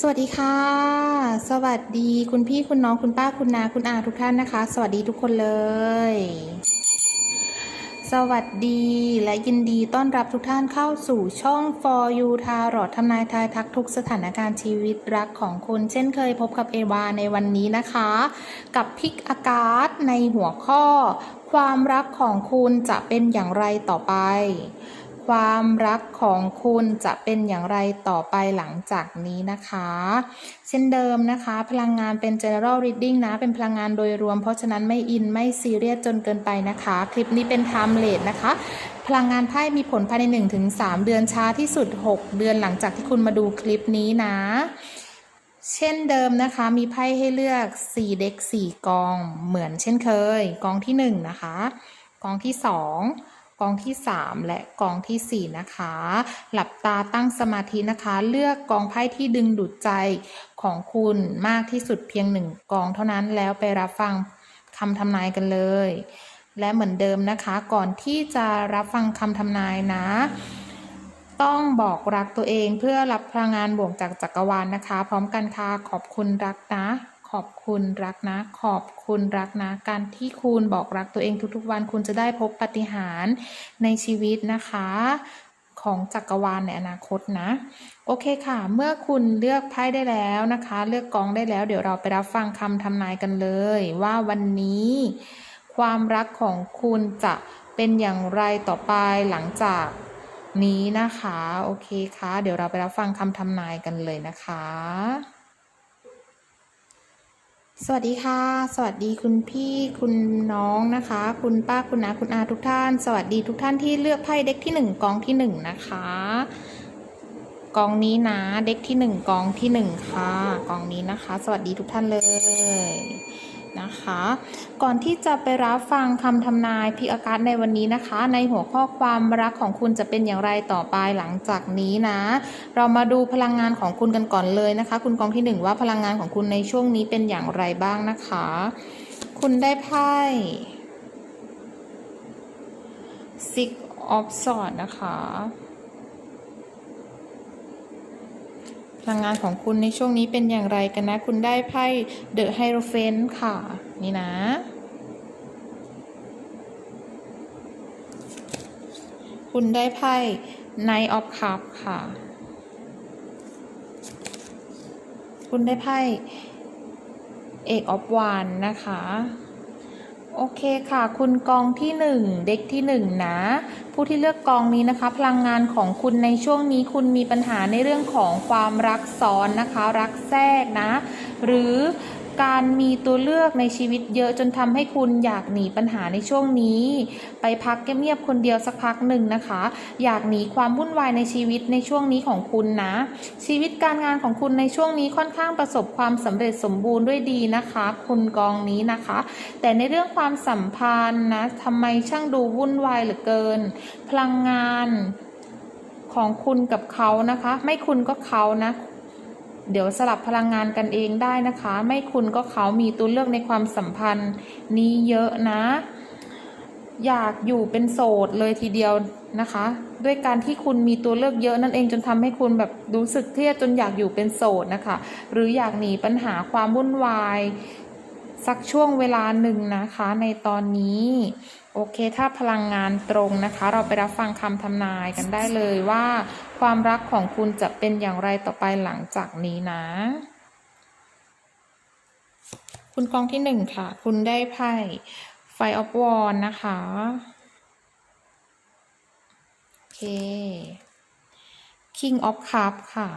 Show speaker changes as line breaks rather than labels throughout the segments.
สวัสดีค่ะ สวัสดีคุณพี่คุณน้องคุณป้าคุณนาคุณอาทุกท่านนะคะ สวัสดีทุกคนเลย สวัสดีและยินดีต้อนรับทุกท่านเข้าสู่ช่อง For You ทารอดทำนายทายทักทุกสถานการณ์ชีวิตรักของคุณ เช่นเคยพบกับเอวาในวันนี้นะคะ กับพิกอากาศในหัวข้อ ความรักของคุณจะเป็นอย่างไรต่อไป ความรักของคุณจะเป็นอย่างไรต่อไปหลังจากนี้นะคะ เช่นเดิมนะคะ พลังงานเป็น general reading นะ เป็นพลังงานโดยรวม เพราะฉะนั้นไม่อินไม่ซีเรียสจนเกินไปนะคะ คลิปนี้เป็น time late นะคะ พลังงานไพ่มีผลภายใน 1-3 เดือนช้าที่สุด 6 เดือนหลังจากที่คุณมาดูคลิปนี้นะ เช่นเดิมนะคะ มีไพ่ให้เลือก 4 เด็ก 4 กอง เหมือนเช่นเคย กองที่ 1 นะคะ กองที่ 2 กองที่ 3 และกองทีสี่ 4 นะคะ หลับตาตั้งสมาธินะคะ เลือกกองไพ่ที่ดึงดูดใจของคุณมากที่สุดเพียงหนึ่งกองเท่านั้นแล้วไปรับฟังคำทำนายกันเลย และเหมือนเดิมนะคะ ก่อนที่จะรับฟังคำทำนายนะ ต้องบอกรักตัวเองเพื่อรับพลังงานบวกจากจักรวาลนะคะ พร้อมกันค่ะขอบคุณรักนะ อบคุณรักนะ ขอบคุณรักนะ การที่คุณบอกรักตัวเองทุกๆวันคุณจะได้พบปาฏิหารย์ในชีวิตนะคะ ของจักรวาลในอนาคตนะ โอเคค่ะ เมื่อคุณเลือกไพ่ได้แล้วนะคะ เลือกกองได้แล้ว เดี๋ยวเราไปรับฟังคำทำนายกันเลย ว่าวันนี้ ความรักของคุณจะเป็นอย่างไรต่อไปหลังจากนี้นะคะ โอเคค่ะ เดี๋ยวเราไปรับฟังคำทำนายกันเลยนะคะ สวัสดีค่ะ สวัสดีคุณพี่คุณน้องนะคะ คุณป้าคุณนาคุณอาทุกท่าน สวัสดีทุกท่านที่เลือกไพ่เด็กที่หนึ่งกองที่หนึ่งนะคะ กองนี้นะเด็กที่หนึ่งกองที่หนึ่งค่ะ กองนี้นะคะ สวัสดีทุกท่านเลย นะคะ ก่อนที่จะไปรับฟังคำทำนายพิอากาศในวันนี้นะคะ ในหัวข้อความรักของคุณจะเป็นอย่างไรต่อไปหลังจากนี้นะ เรามาดูพลังงานของคุณกันก่อนเลยนะคะ คุณกองที่หนึ่งว่าพลังงานของคุณในช่วงนี้เป็นอย่างไรบ้างนะคะ คุณได้ไพ่ Six of Swords นะคะ พ ลังงานของคุณในช่วงนี้เป็นอย่างไรกันนะ คุณได้ไพ่ The Hierophant ค่ะ นี่นะ คุณได้ไพ่ Knight of Cups ค่ะ คุณได้ไพ่ Eight of Wands นะคะ โอเคค่ะ คุณกองที่หนึ่งเด็กที่หนึ่งนะ ผู้ที่เลือกกองนี้นะคะ พลังงานของคุณในช่วงนี้คุณมีปัญหาในเรื่องของความรักซ้อนนะคะ รักแทรกนะ หรือ การมีตัวเลือกในชีวิตเยอะจนทำให้คุณอยากหนีปัญหาในช่วงนี้ ไปพักเงียบๆคนเดียวสักพักหนึ่งนะคะ อยากหนีความวุ่นวายในชีวิตในช่วงนี้ของคุณนะ ชีวิตการงานของคุณในช่วงนี้ค่อนข้างประสบความสำเร็จสมบูรณ์ด้วยดีนะคะ คุณกองนี้นะคะ แต่ในเรื่องความสัมพันธ์นะทำไมช่างดูวุ่นวายเหลือเกิน พลังงานของคุณกับเขานะคะ ไม่คุณก็เขานะ เดี๋ยวสลับพลังงานกันเองได้นะคะ ไม่คุณก็เขามีตัวเลือกในความสัมพันธ์นี้เยอะนะ อยากอยู่เป็นโสดเลยทีเดียวนะคะ ด้วยการที่คุณมีตัวเลือกเยอะนั่นเองจนทำให้คุณแบบรู้สึกเครียดจนอยากอยู่เป็นโสดนะคะ หรืออยากหนีปัญหาความวุ่นวาย สักช่วงเวลาหนึ่งนะคะในตอนนี้ โอเค ถ้าพลังงานตรงนะคะ เราไปรับฟังคำทำนายกันได้เลยว่า ความรักของคุณจะเป็นอย่างไรต่อไปหลังจากนี้นะ คุณกองที่หนึ่งค่ะ คุณได้ไพ่ไฟออฟวอนนะคะ โอเค King of Cup ค่ะ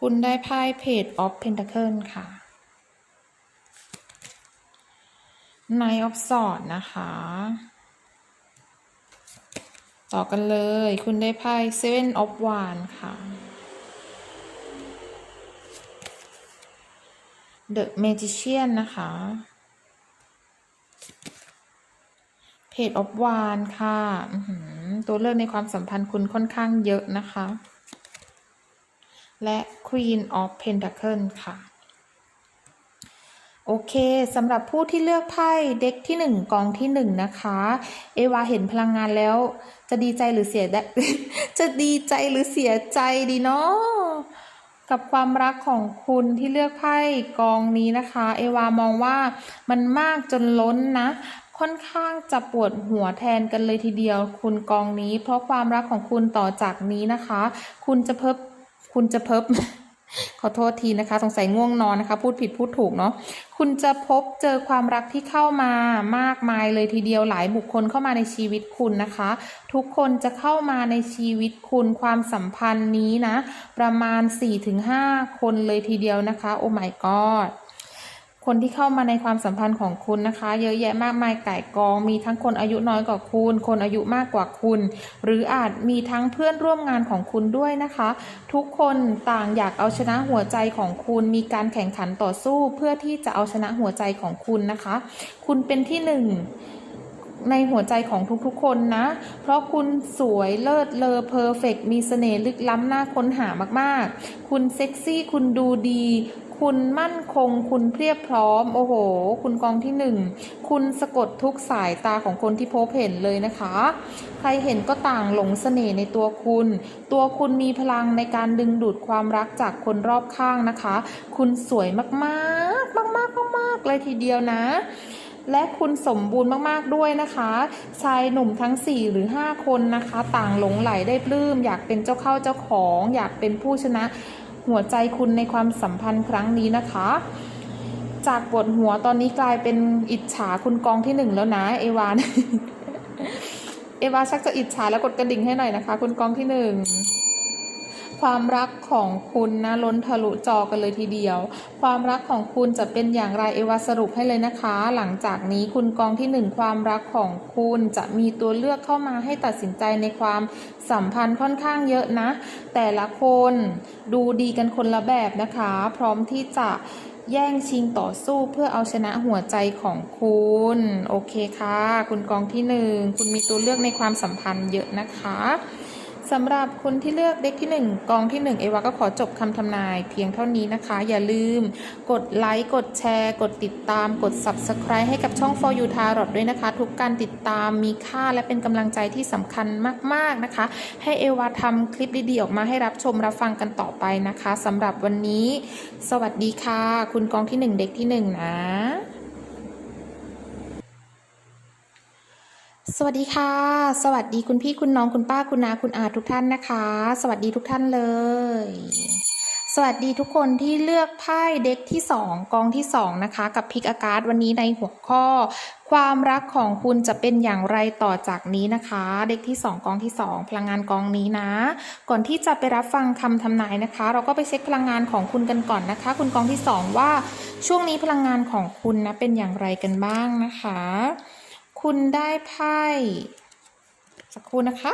คุณได้ไพ่ Page of Pentacle ค่ะ Knight of Swords นะคะ ต่อกันเลย คุณได้ไพ่ Seven of Wands ค่ะ The Magician นะคะ Page of Wands ค่ะตัวเลือกในความสัมพันธ์คุณค่อนข้างเยอะนะคะ และ Queen of Pentacles ค่ะ โอเคสำหรับผู้ที่เลือกไพ่เด็กที่หนึ่งกองที่หนึ่งนะคะ เอวาเห็นพลังงานแล้ว จะดีใจหรือเสียจะดีใจหรือเสียใจดีเนาะกับความรักของคุณที่เลือกไพ่กองนี้นะคะ เอวามองว่ามันมากจนล้นนะค่อนข้างจะปวดหัวแทนกันเลยทีเดียว คุณกองนี้ เพราะความรักของคุณต่อจากนี้นะคะ คุณจะเพิบคุณจะเพิบ ขอโทษทีนะคะ สงสัยง่วงนอนนะคะ พูดผิดพูดถูกเนาะคุณจะพบเจอความรักที่เข้ามามากมายเลยทีเดียวหลายบุคคลเข้ามาในชีวิตคุณนะคะ ทุกคนจะเข้ามาในชีวิตคุณความสัมพันธ์นี้นะ ประมาณ 4-5 คนเลยทีเดียวนะคะ โอ้ my god คนที่เข้ามาในความสัมพันธ์ของคุณนะคะ เยอะแยะมากมายไก่กอง มีทั้งคนอายุน้อยกว่าคุณ คนอายุมากกว่าคุณ หรืออาจมีทั้งเพื่อนร่วมงานของคุณด้วยนะคะ ทุกคนต่างอยากเอาชนะหัวใจของคุณ มีการแข่งขันต่อสู้ เพื่อที่จะเอาชนะหัวใจของคุณนะคะ คุณเป็นที่หนึ่งในหัวใจของทุกๆ คนนะ เพราะคุณสวยเลิศเลอเพอร์เฟกมีเสน่ห์ลึกล้ำน่าค้นหามากๆ คุณเซ็กซี่ คุณดูดีคุณมั่นคง คุณเพียบพร้อม โอ้โห คุณกองที่หนึ่งคุณสะกดทุกสายตาของคนที่พบเห็นเลยนะคะ ใครเห็นก็ต่างหลงเสน่ห์ในตัวคุณ ตัวคุณมีพลังในการดึงดูดความรักจากคนรอบข้างนะคะ คุณสวยมากๆ มากๆมากๆเลยทีเดียวนะและคุณสมบูรณ์มากๆด้วยนะคะ ชายหนุ่มทั้ง 4 หรือ 5 คนนะคะ ต่างหลงไหลได้ปลื้ม อยากเป็นเจ้าเข้าเจ้าของ อยากเป็นผู้ชนะ หัวใจคุณในความสัมพันธ์ครั้งนี้นะคะ จากปวดหัวตอนนี้กลายเป็นอิจฉาคุณกองที่หนึ่งแล้วนะ เอวานเอวาชักจะอิจฉาแล้วกดกระดิ่งให้หน่อยนะคะ คุณกองที่หนึ่ง ความรักของคุณนะล้นทะลุจอกันเลยทีเดียว ความรักของคุณจะเป็นอย่างไรเอวาสรุปให้เลยนะคะ หลังจากนี้คุณกองที่หนึ่งความรักของคุณจะมีตัวเลือกเข้ามาให้ตัดสินใจในความสัมพันธ์ค่อนข้างเยอะนะ แต่ละคนดูดีกันคนละแบบนะคะ พร้อมที่จะแย่งชิงต่อสู้เพื่อเอาชนะหัวใจของคุณ โอเคค่ะ คุณกองที่หนึ่งคุณมีตัวเลือกในความสัมพันธ์เยอะนะคะ สำหรับคุณที่เลือกเด็กที่ 1 กองที่ 1 เอวาก็ขอจบคำทำนายเพียงเท่านี้นะคะ อย่าลืม กดไลค์ กดแชร์ กดติดตาม กด Subscribe ให้กับช่อง For You Tarot ด้วยนะคะ ทุกการติดตามมีค่าและเป็นกำลังใจที่สำคัญมาก ๆ นะคะ ให้เอวาทำคลิปดีๆออกมาให้รับชมรับฟังกันต่อไปนะคะสำหรับวันนี้ สวัสดีค่ะ คุณกองที่ 1 เด็กที่ 1 นะ สวัสดีค่ะ สวัสดีคุณพี่คุณน้องคุณป้าคุณนาคุณอาทุกท่านนะคะ สวัสดีทุกท่านเลย สวัสดีทุกคนที่เลือกไพ่เด็กที่ 2 กองที่ 2 นะคะ กับพิกอากาศวันนี้ในหัวข้อ ความรักของคุณจะเป็นอย่างไรต่อจากนี้นะคะ เด็กที่ 2 กองที่ 2 พลังงานกองนี้นะ ก่อนที่จะไปรับฟังคำทำนายนะคะ เราก็ไปเช็คพลังงานของคุณกันก่อนนะคะ คุณกองที่ 2 ว่าช่วงนี้พลังงานของคุณนะเป็นอย่างไรกันบ้างนะคะ คุณได้ไพ่สักครู่นะคะ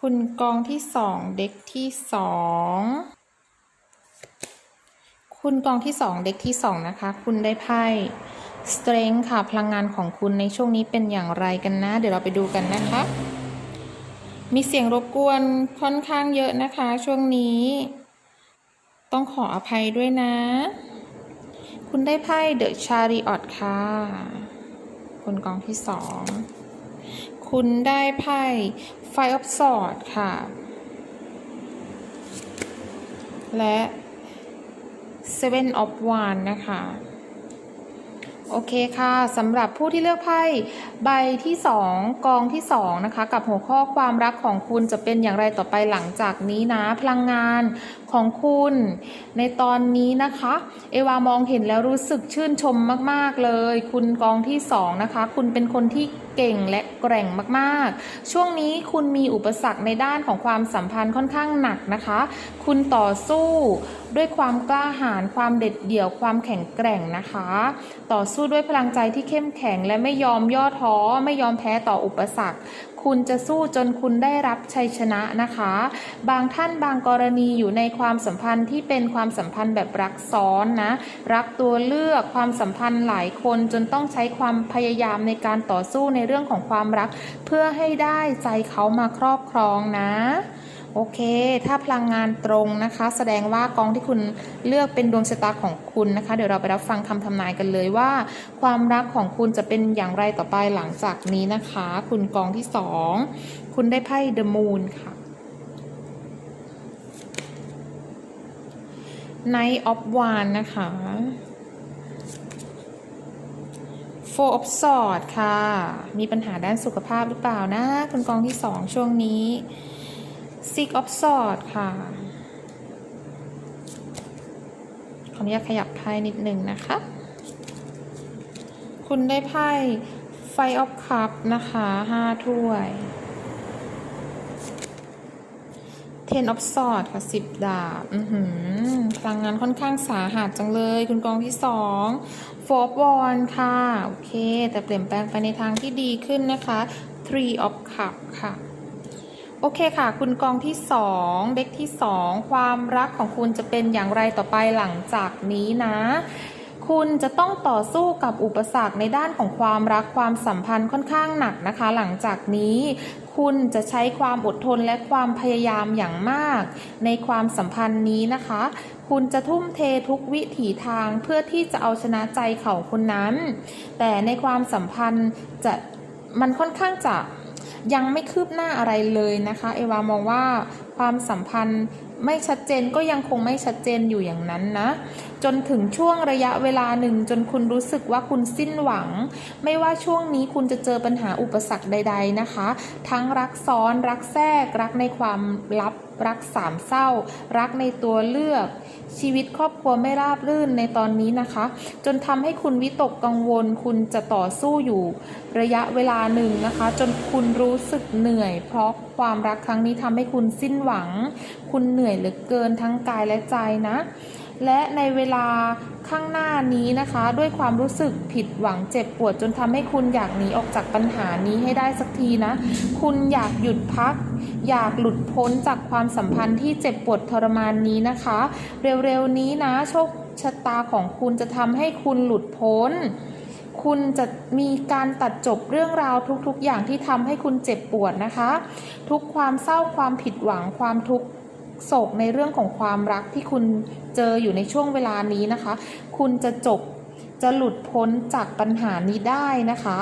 คุณกองที่สองเด็กที่สองคุณกองที่สองเด็กที่สองนะคะ คุณได้ไพ่ strength ค่ะพลังงานของคุณในช่วงนี้เป็นอย่างไรกันนะ เดี๋ยวเราไปดูกันนะคะ มีเสียงรบกวนค่อนข้างเยอะนะคะ ช่วงนี้ ต้องขออภัยด้วยนะ คุณได้ไพ่ The Chariot ค่ะคุณกองที่สอง คุณได้ไพ่ Five of Swords ค่ะ และ Seven of Wands นะคะโอเคค่ะสำหรับผู้ที่เลือกไพ่ใบที่ 2 กองที่ 2 นะคะ กับหัวข้อความรักของคุณจะเป็นอย่างไรต่อไปหลังจากนี้นะ พลังงาน ของคุณในตอนนี้นะคะ เอวามองเห็นแล้วรู้สึกชื่นชมมากๆเลย คุณกองที่2นะคะ คุณเป็นคนที่เก่งและแกร่งมากๆ ช่วงนี้คุณมีอุปสรรคในด้านของความสัมพันธ์ค่อนข้างหนักนะคะ คุณต่อสู้ด้วยความกล้าหาญความเด็ดเดี่ยวความแข็งแกร่งนะคะ ต่อสู้ด้วยพลังใจที่เข้มแข็งและไม่ยอมย่อท้อ ไม่ยอมแพ้ต่ออุปสรรค คุณจะสู้จนคุณได้รับชัยชนะนะคะ บางท่านบางกรณีอยู่ในความสัมพันธ์ที่เป็นความสัมพันธ์แบบรักซ้อนนะ รักตัวเลือกความสัมพันธ์หลายคนจนต้องใช้ความพยายามในการต่อสู้ในเรื่องของความรัก เพื่อให้ได้ใจเขามาครอบครองนะ โอเค ถ้าพลังงานตรงนะคะ แสดงว่ากองที่คุณเลือกเป็นดวงชะตาของคุณนะคะ เดี๋ยวเราไปรับฟังคำทำนายกันเลยว่า ความรักของคุณจะเป็นอย่างไรต่อไปหลังจากนี้นะคะ คุณกองที่สองคุณได้ไพ่ The Moon ค่ะ Knight of Wands นะคะ Four of Swords ค่ะ มีปัญหาด้านสุขภาพหรือเปล่านะ คุณกองที่สองช่วงนี้ Six of Swords ค่ะ ขออนุญาตขยับไพ่นิดหนึ่งนะคะ คุณได้ไพ่ Five of Cup นะคะห้าถ้วย Ten of Swords ค่ะสิบดาบ อือหือพลังงานค่อนข้างสาหัสจังเลย คุณกองที่สอง Four of Wands ค่ะ โอเค แต่เปลี่ยนแปลงไปในทางที่ดีขึ้นนะคะ Three of Cup ค่ะ โอเคค่ะ คุณกองที่สองเด็กที่สองความรักของคุณจะเป็นอย่างไรต่อไปหลังจากนี้นะ คุณจะต้องต่อสู้กับอุปสรรคในด้านของความรักความสัมพันธ์ค่อนข้างหนักนะคะ หลังจากนี้คุณจะใช้ความอดทนและความพยายามอย่างมาก ในความสัมพันธ์นี้นะคะ คุณจะทุ่มเททุกวิถีทางเพื่อที่จะเอาชนะใจเขาคนนั้น แต่ในความสัมพันธ์จะมันค่อนข้างจะ ยังไม่คืบหน้าอะไรเลยนะคะ เอวามองว่าความสัมพันธ์ไม่ชัดเจนก็ยังคงไม่ชัดเจนอยู่อย่างนั้นนะ จนถึงช่วงระยะเวลาหนึ่ง จนคุณรู้สึกว่าคุณสิ้นหวัง ไม่ว่าช่วงนี้คุณจะเจอปัญหาอุปสรรคใด ๆนะคะ ทั้งรักซ้อนรักแทรก รักในความลับรักสามเศร้า รักในตัวเลือก ชีวิตครอบครัวไม่ราบรื่นในตอนนี้นะคะ จนทำให้คุณวิตกกังวล คุณจะต่อสู้อยู่ระยะเวลาหนึ่งนะคะ จนคุณรู้สึกเหนื่อย เพราะความรักครั้งนี้ทำให้คุณสิ้นหวัง คุณเหนื่อยเหลือเกินทั้งกายและใจนะ และในเวลาข้างหน้านี้นะคะ ด้วยความรู้สึกผิดหวังเจ็บปวดจนทำให้คุณอยากหนีออกจากปัญหานี้ให้ได้สักทีนะ คุณอยากหยุดพัก อยากหลุดพ้นจากความสัมพันธ์ที่เจ็บปวดทรมานนี้นะคะ เร็วๆนี้นะโชคชะตาของคุณจะทำให้คุณหลุดพ้น คุณจะมีการตัดจบเรื่องราวทุกๆ อย่างที่ทำให้คุณเจ็บปวดนะคะ ทุกความเศร้าความผิดหวังความทุกข์ โศกในเรื่องของความรักที่คุณเจออยู่ในช่วงเวลานี้นะคะ คุณจะจบจะหลุดพ้นจากปัญหานี้ได้นะคะ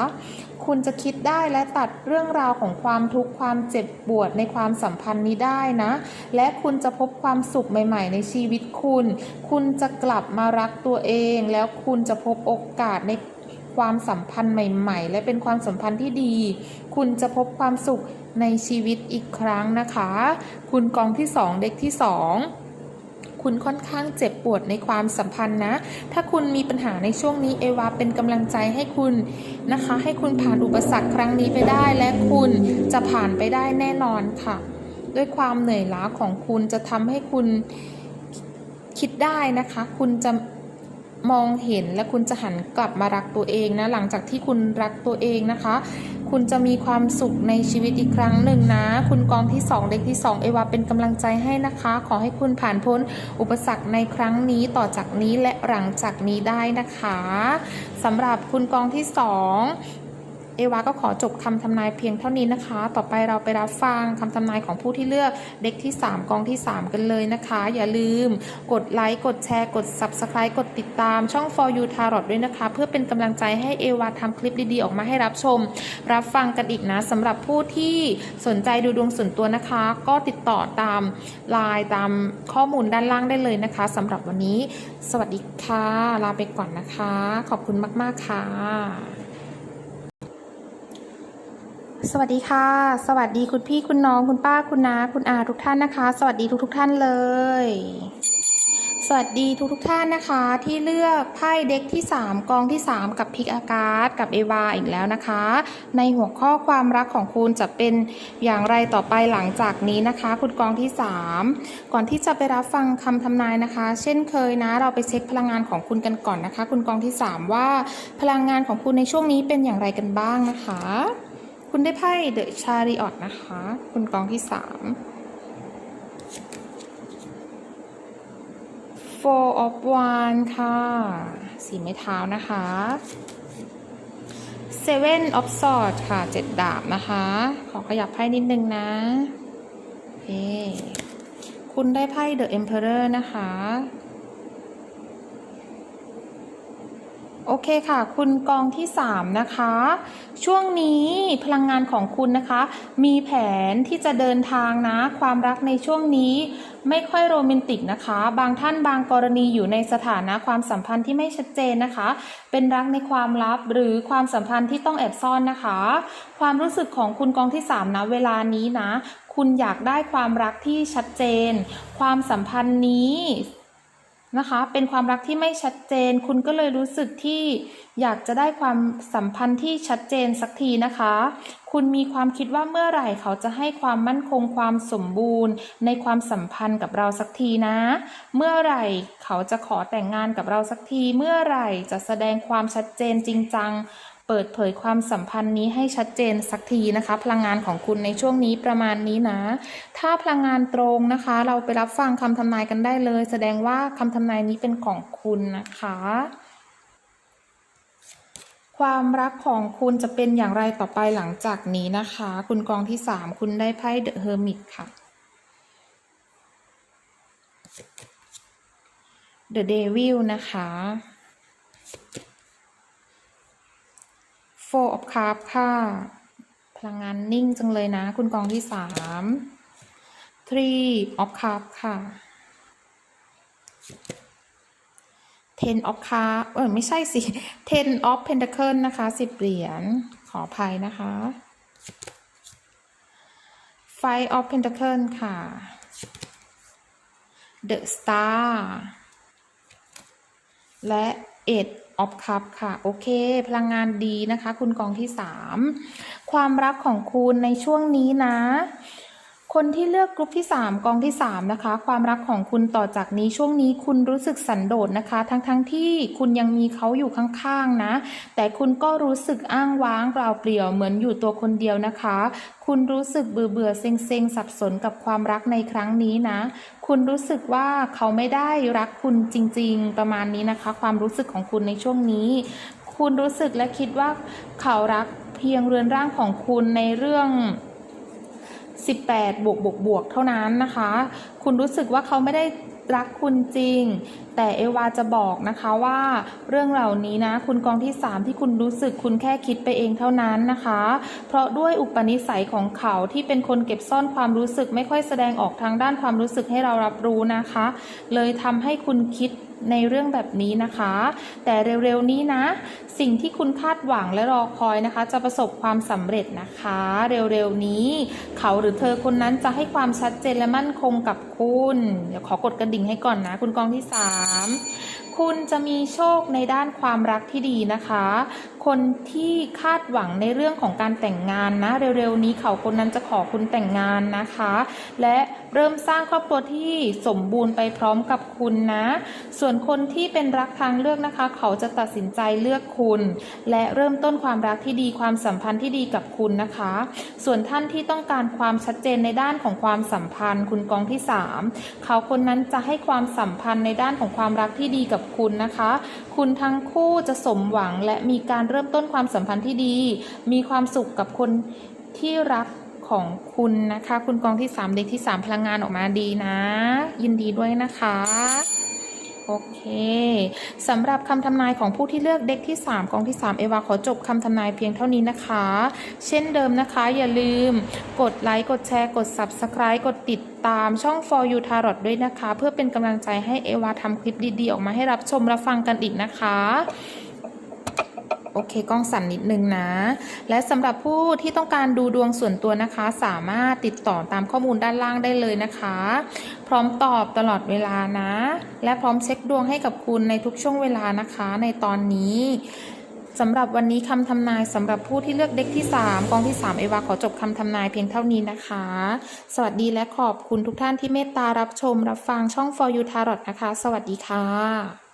คุณจะคิดได้และตัดเรื่องราวของความทุกข์ความเจ็บปวดในความสัมพันธ์นี้ได้นะ และคุณจะพบความสุขใหม่ ๆ ในชีวิตคุณ คุณจะกลับมารักตัวเอง แล้วคุณจะพบโอกาสใน ความสัมพันธ์ใหม่ ๆ และเป็นความสัมพันธ์ที่ดี คุณจะพบความสุขในชีวิตอีกครั้งนะคะ คุณกองที่สองเด็กที่สองคุณค่อนข้างเจ็บปวดในความสัมพันธ์นะ ถ้าคุณมีปัญหาในช่วงนี้เอวาเป็นกำลังใจให้คุณนะคะ ให้คุณผ่านอุปสรรคครั้งนี้ไปได้ และคุณจะผ่านไปได้แน่นอนค่ะ ด้วยความเหนื่อยล้าของคุณจะทำให้คุณคิดได้นะคะ คุณจะ มองเห็นและคุณจะหันกลับมารักตัวเองนะ หลังจากที่คุณรักตัวเองนะคะ คุณจะมีความสุขในชีวิตอีกครั้งหนึ่งนะ คุณกองที่ 2 เด็กที่ 2 เอวาเป็นกำลังใจให้นะคะ ขอให้คุณผ่านพ้นอุปสรรคในครั้งนี้ต่อจากนี้และหลังจากนี้ได้นะคะสำหรับคุณกองที่ 2 เอวาก็ขอจบคำทำนายเพียงเท่านี้นะคะ ต่อไปเราไปรับฟังคำทำนายของผู้ที่เลือกเด็กที่ 3 กองที่ 3 กันเลยนะคะ อย่าลืม กดไลค์กดแชร์กด Subscribe กดติดตามช่อง For You Tarot ด้วยนะคะ เพื่อเป็นกำลังใจให้เอวาทำคลิปดีๆ ออกมาให้รับชม รับฟังกันอีกนะสำหรับผู้ที่สนใจดูดวงส่วนตัวนะคะ ก็ติดต่อตามไลน์ตามข้อมูลด้านล่างได้เลยนะคะสำหรับวันนี้ สวัสดีค่ะลาไปก่อนนะคะ ขอบคุณมาก ๆ ค่ะ สวัสดีค่ะ สวัสดีคุณพี่คุณน้องคุณป้าคุณน้าคุณอาทุกท่านนะคะ สวัสดีทุกทุกท่านเลย สวัสดีทุกทุกท่านนะคะ ที่เลือกไพ่เด็กที่ 3 กองที่ 3 กับพิกอากาศกับเอวาอีกแล้วนะคะ ในหัวข้อความรักของคุณจะเป็นอย่างไรต่อไปหลังจากนี้นะคะ คุณกองที่ 3 ก่อนที่จะไปรับฟังคำทำนายนะคะ เช่นเคยนะ เราไปเช็คพลังงานของคุณกันก่อนนะคะ คุณกองที่ 3 ว่าพลังงานของคุณในช่วงนี้เป็นอย่างไรกันบ้างนะคะ คุณได้ไพ่เดอะชาริออตนะคะ คุณกองที่สาม Four of Wands ค่ะ สีไม้เท้านะคะ Seven of Swords ค่ะเจ็ดดาบนะคะ ขอขยับไพ่นิดนึงนะโอคคุณได้ไพ่ The Emperor นะคะ โอเคค่ะ คุณกองที่ 3 นะคะ ช่วงนี้พลังงานของคุณนะคะ มีแผนที่จะเดินทางนะ ความรักในช่วงนี้ไม่ค่อยโรแมนติกนะคะ บางท่านบางกรณีอยู่ในสถานะความสัมพันธ์ที่ไม่ชัดเจนนะคะ เป็นรักในความลับหรือความสัมพันธ์ที่ต้องแอบซ่อนนะคะ ความรู้สึกของคุณกองที่3นะเวลานี้นะ คุณอยากได้ความรักที่ชัดเจน ความสัมพันธ์นี้ นะคะ เป็นความรักที่ไม่ชัดเจน คุณก็เลยรู้สึกที่อยากจะได้ความสัมพันธ์ที่ชัดเจนสักทีนะคะ คุณมีความคิดว่าเมื่อไหร่เขาจะให้ความมั่นคงความสมบูรณ์ ในความสัมพันธ์กับเราสักทีนะ เมื่อไหร่เขาจะขอแต่งงานกับเราสักที เมื่อไหร่จะแสดงความชัดเจนจริงจัง เปิดเผยความสัมพันธ์นี้ให้ชัดเจนสักทีนะคะ พลังงานของคุณในช่วงนี้ประมาณนี้นะ ถ้าพลังงานตรงนะคะ เราไปรับฟังคำทำนายกันได้เลย แสดงว่าคำทำนายนี้เป็นของคุณนะคะความรักของคุณจะเป็นอย่างไรต่อไปหลังจากนี้นะคะ คุณกองที่สามคุณได้ไพ่เดอะเฮอร์มิตค่ะ The Devil นะคะ Four of Cups ค่ะ พลังงานนิ่งจังเลยนะ คุณกองที่สาม Three of Cups ค่ะ Ten of Cups เออไม่ใช่สิ Ten of Pentacles นะคะสิบเหรียญ ขออภัยนะคะ Five of Pentacles ค่ะ The Star และ Eight of Cup ค่ะ โอเค พลังงานดีนะคะ คุณกองที่3ความรักของคุณในช่วงนี้นะ คนที่เลือกกลุ่มที่ 3 กองที่ 3 นะคะ ความรักของคุณต่อจากนี้ช่วงนี้คุณรู้สึกสันโดษนะคะ ทั้งๆทที่คุณยังมีเขาอยู่ข้างๆนะ แต่คุณก็รู้สึกอ้างว้างเปล่าเปลี่ยวเหมือนอยู่ตัวคนเดียวนะคะ คุณรู้สึกเบื่อเบื่อเซ็งเซ็งสับสนกับความรักในครั้งนี้นะ คุณรู้สึกว่าเขาไม่ได้รักคุณจริง ๆ ประมาณนี้นะคะ ความรู้สึกของคุณในช่วงนี้ คุณรู้สึกและคิดว่าเขารักเพียงเรือนร่างของคุณในเรื่อง 18 บวกบวกบวกเท่านั้นนะคะ คุณรู้สึกว่าเขาไม่ได้รักคุณจริง แต่เอวาจะบอกนะคะว่าเรื่องเหล่านี้นะ คุณกองที่ 3 ที่คุณรู้สึกคุณแค่คิดไปเองเท่านั้นนะคะ เพราะด้วยอุปนิสัยของเขาที่เป็นคนเก็บซ่อนความรู้สึกไม่ค่อยแสดงออกทางด้านความรู้สึกให้เรารับรู้นะคะ เลยทำให้คุณคิด ในเรื่องแบบนี้นะคะ แต่เร็วๆนี้นะ สิ่งที่คุณคาดหวังและรอคอยนะคะ จะประสบความสำเร็จนะคะ เร็วๆนี้ เขาหรือเธอคนนั้นจะให้ความชัดเจนและมั่นคงกับคุณ เดี๋ยวขอกดกระดิ่งให้ก่อนนะ คุณกองที่ 3คุณจะมีโชคในด้านความรักที่ดีนะคะ คนที่คาดหวังในเรื่องของการแต่งงานนะ เร็วๆนี้เขาคนนั้นจะขอคุณแต่งงานนะคะ และเริ่มสร้างครอบครัวที่สมบูรณ์ไปพร้อมกับคุณนะ ส่วนคนที่เป็นรักทางเลือกนะคะ เขาจะตัดสินใจเลือกคุณ และเริ่มต้นความรักที่ดีความสัมพันธ์ที่ดีกับคุณนะคะ ส่วนท่านที่ต้องการความชัดเจนในด้านของความสัมพันธ์ คุณกองที่ 3 เขาคนนั้นจะให้ความสัมพันธ์ในด้านของความรักที่ดีกับคุณนะคะ คุณทั้งคู่จะสมหวังและมีการเริ่มต้นความสัมพันธ์ที่ดี มีความสุขกับคนที่รักของคุณนะคะ คุณกองที่ 3 เด็กที่ 3 พลังงานออกมาดีนะ ยินดีด้วยนะคะ โอเคสำหรับคำทำนายของผู้ที่เลือกเด็กที่ 3 กองที่ 3 เอวาขอจบคำทำนายเพียงเท่านี้นะคะ เช่นเดิมนะคะ อย่าลืม กดไลค์กดแชร์กด Subscribe กดติดตามช่อง For You Tarot ด้วยนะคะ เพื่อเป็นกำลังใจให้เอวาทำคลิปดีๆ ออกมาให้รับชมรับฟังกันอีกนะคะ โอเคกล้องสั่นนิดนึงนะ และสำหรับผู้ที่ต้องการดูดวงส่วนตัวนะคะ สามารถติดต่อตามข้อมูลด้านล่างได้เลยนะคะ พร้อมตอบตลอดเวลานะ และพร้อมเช็คดวงให้กับคุณในทุกช่วงเวลานะคะในตอนนี้สำหรับวันนี้คำทำนายสำหรับผู้ที่เลือกเด็กที่ 3 กองที่ 3 เอวาขอจบคำทำนายเพียงเท่านี้นะคะ สวัสดีและขอบคุณทุกท่านที่เมตตารับชม รับฟังช่อง For You Tarot นะคะ สวัสดีค่ะ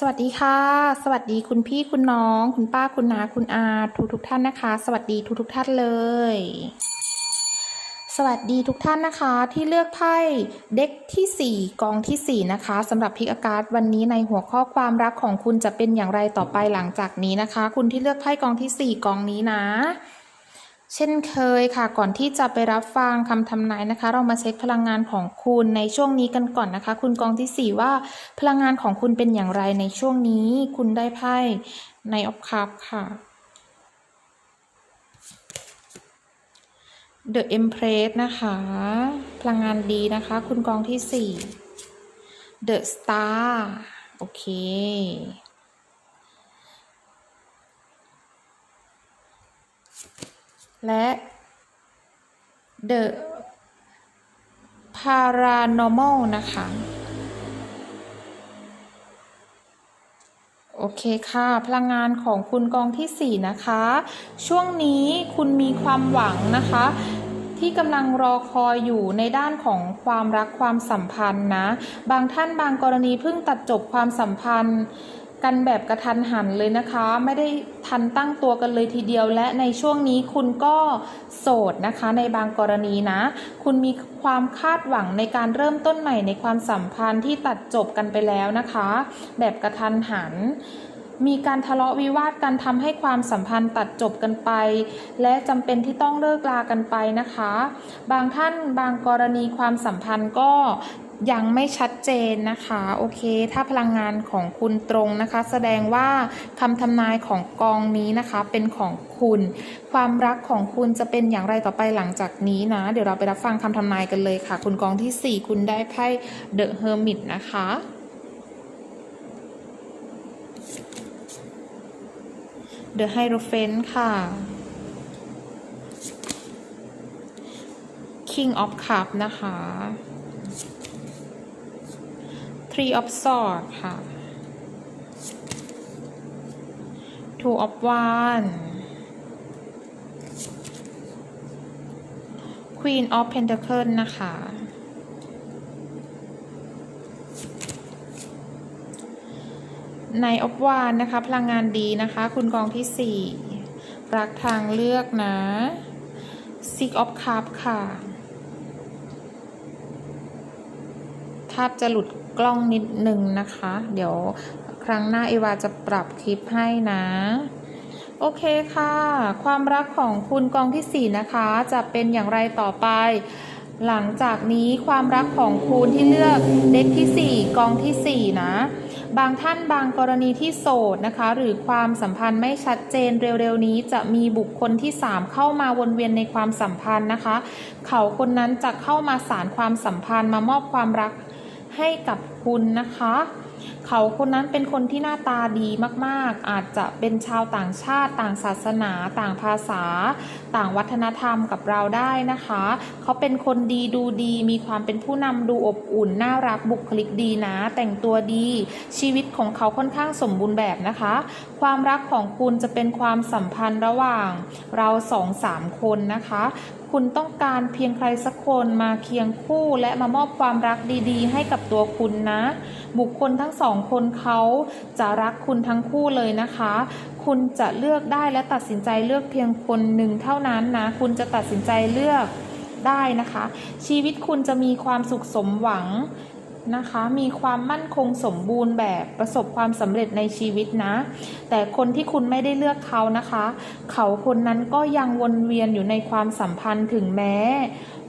สวัสดีค่ะ สวัสดีคุณพี่คุณน้อง คุณป้าคุณนาคุณอาทุกทุกท่านนะคะ สวัสดีทุกทุกท่านเลย สวัสดีทุกท่านนะคะที่เลือกไพ่เด็กที่ 4 กองทีสี่4 นะคะสำหรับพิกอากาศวันนี้ในหัวข้อความรักของคุณจะเป็นอย่างไรต่อไปหลังจากนี้นะคะ คุณที่เลือกไพ่กองทีสี่4 กองนี้นะ เช่นเคยค่ะก่อนที่จะไปรับฟังคำทำนายนะคะ เรามาเช็คพลังงานของคุณในช่วงนี้กันก่อนนะคะ คุณกองที่สี่ว่าพลังงานของคุณเป็นอย่างไรในช่วงนี้ คุณได้ไพ่ในออฟคัพค่ะ The Empress นะคะ พลังงานดีนะคะ คุณกองที่สี่ The Star โอเค และ The Paranormal นะคะ โอเคค่ะ พลังงานของคุณกองที่ 4 นะคะ ช่วงนี้คุณมีความหวังนะคะ ที่กำลังรอคอยอยู่ในด้านของความรักความสัมพันธ์นะ บางท่านบางกรณีเพิ่งตัดจบความสัมพันธ์ กันแบบกระทันหันเลยนะคะ ไม่ได้ทันตั้งตัวกันเลยทีเดียวและในช่วงนี้คุณก็โสดนะคะในบางกรณีนะ คุณมีความคาดหวังในการเริ่มต้นใหม่ในความสัมพันธ์ที่ตัดจบกันไปแล้วนะคะ แบบกระทันหันมีการทะเลาะวิวาทกันทำให้ความสัมพันธ์ตัดจบกันไป และจำเป็นที่ต้องเลิกลากันไปนะคะ บางท่านบางกรณีความสัมพันธ์ก็ ยังไม่ชัดเจนนะคะ โอเค ถ้าพลังงานของคุณตรงนะคะ แสดงว่าคำทำนายของกองนี้นะคะเป็นของคุณ ความรักของคุณจะเป็นอย่างไรต่อไปหลังจากนี้นะ เดี๋ยวเราไปรับฟังคำทำนายกันเลยค่ะ คุณกองที่ 4 คุณได้ไพ่ The Hermit นะคะ The Hierophant ค่ะ King of Cup นะคะ Three of Swords ค่ะ Two of Wands Queen of Pentacles นะคะ ในอ f วานนะคะ พลังงานดีนะคะ คุณกองที่4รักทางเลือกนะ Six of Cup ค่ะ ภาพจะหลุด กล้องนิดนึงนะคะ เดี๋ยวครั้งหน้าเอวาจะปรับคลิปให้นะโอเคค่ะ ความรักของคุณกองที่ 4 นะคะ จะเป็นอย่างไรต่อไป หลังจากนี้ความรักของคุณที่เลือกเด็กที่ 4 กองที่ 4 นะ บางท่านบางกรณีที่โสดนะคะ หรือความสัมพันธ์ไม่ชัดเจนเร็วๆนี้จะมีบุคคลที่ 3 เข้ามาวนเวียนในความสัมพันธ์นะคะ เขาคนนั้นจะเข้ามาสารความสัมพันธ์มามอบความรัก ให้กับคุณนะคะ เขาคนนั้นเป็นคนที่หน้าตาดีมากๆ อาจจะเป็นชาวต่างชาติ ต่างศาสนา ต่างภาษา ต่างวัฒนธรรมกับเราได้นะคะ เขาเป็นคนดีดูดี มีความเป็นผู้นำดูอบอุ่น น่ารักบุคลิกดีนะ แต่งตัวดี ชีวิตของเขาค่อนข้างสมบูรณ์แบบนะคะ ความรักของคุณจะเป็นความสัมพันธ์ระหว่างเราสองสามคนนะคะคุณต้องการเพียงใครสักคนมาเคียงคู่และมามอบความรักดีๆ ให้กับตัวคุณนะ บุคคลทั้งสองคนเขาจะรักคุณทั้งคู่เลยนะคะ คุณจะเลือกได้และตัดสินใจเลือกเพียงคนหนึ่งเท่านั้นนะ คุณจะตัดสินใจเลือกได้นะคะ ชีวิตคุณจะมีความสุขสมหวัง นะคะ มีความมั่นคงสมบูรณ์แบบประสบความสำเร็จในชีวิตนะ แต่คนที่คุณไม่ได้เลือกเขานะคะ เขาคนนั้นก็ยังวนเวียนอยู่ในความสัมพันธ์ถึงแม้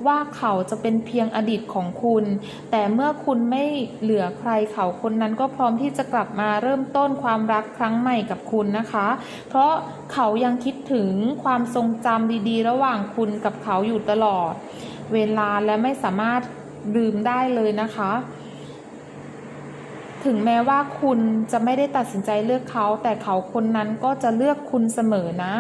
ว่าเขาจะเป็นเพียงอดีตของคุณ แต่เมื่อคุณไม่เหลือใครเขาคนนั้นก็พร้อมที่จะกลับมาเริ่มต้นความรักครั้งใหม่กับคุณนะคะ เพราะเขายังคิดถึงความทรงจำดี ๆ ระหว่างคุณกับเขาอยู่ตลอด เวลาและไม่สามารถลืมได้เลยนะคะ ถึงแม้ว่าคุณจะไม่ได้ตัดสินใจเลือกเขา แต่เขาคนนั้นก็จะเลือกคุณเสมอนะ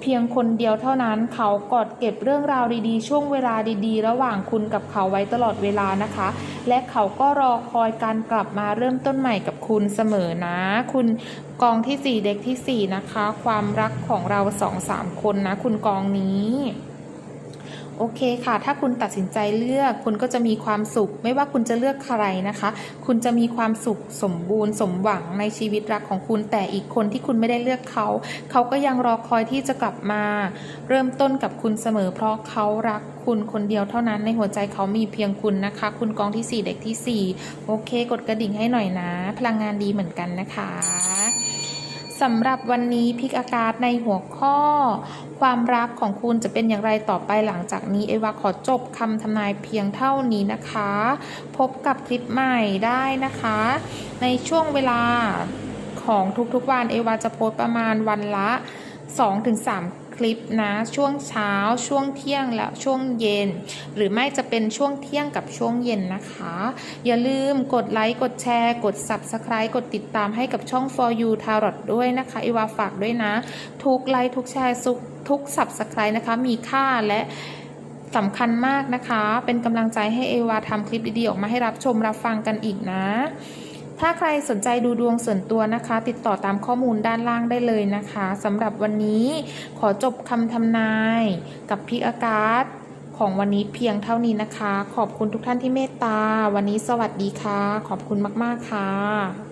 เพียงคนเดียวเท่านั้นเขากอดเก็บเรื่องราวดีๆ ช่วงเวลาดีๆ ระหว่างคุณกับเขาไว้ตลอดเวลานะคะ และเขาก็รอคอยการกลับมาเริ่มต้นใหม่กับคุณเสมอนะ คุณกองที่ 4 เด็กทีสี่4 นะคะ ความรักของเราสองสามคนนะ คุณกองนี้ โอเคค่ะ ถ้าคุณตัดสินใจเลือกคุณก็จะมีความสุข ไม่ว่าคุณจะเลือกใครนะคะ คุณจะมีความสุขสมบูรณ์สมหวังในชีวิตรักของคุณ แต่อีกคนที่คุณไม่ได้เลือกเขา เขาก็ยังรอคอยที่จะกลับมา เริ่มต้นกับคุณเสมอ เพราะเขารักคุณคนเดียวเท่านั้นในหัวใจเขามีเพียงคุณนะคะ คุณกองที่ 4 เด็กที่ 4 โอเค กดกระดิ่งให้หน่อยนะ พลังงานดีเหมือนกันนะคะ สำหรับวันนี้พิกอากาศในหัวข้อ ความรักของคุณจะเป็นอย่างไรต่อไปหลังจากนี้เอวาขอจบคำทำนายเพียงเท่านี้นะคะ พบกับคลิปใหม่ได้นะคะ ในช่วงเวลาของทุกๆวันเอวาจะโพสประมาณวันละ 2-3 คลิปนะช่วงเช้าช่วงเที่ยงและช่วงเย็น หรือไม่จะเป็นช่วงเที่ยงกับช่วงเย็นนะคะ อย่าลืมกดไลค์กดแชร์ กด Subscribe กดติดตามให้กับช่อง For You Tarot ด้วยนะคะเอวาฝากด้วยนะ ทุกไลค์ทุกแชร์ทุกทุก Subscribe นะคะมีค่าและสำคัญมากนะคะ เป็นกำลังใจให้เอวาทำคลิปดีๆออกมาให้รับชมรับฟังกันอีกนะ ถ้าใครสนใจดูดวงส่วนตัวนะคะ ติดต่อตามข้อมูลด้านล่างได้เลยนะคะสำหรับวันนี้ขอจบคำทำนายกับพิกอากาศของวันนี้เพียงเท่านี้นะคะ ขอบคุณทุกท่านที่เมตตา วันนี้สวัสดีค่ะ ขอบคุณมาก ๆ ค่ะ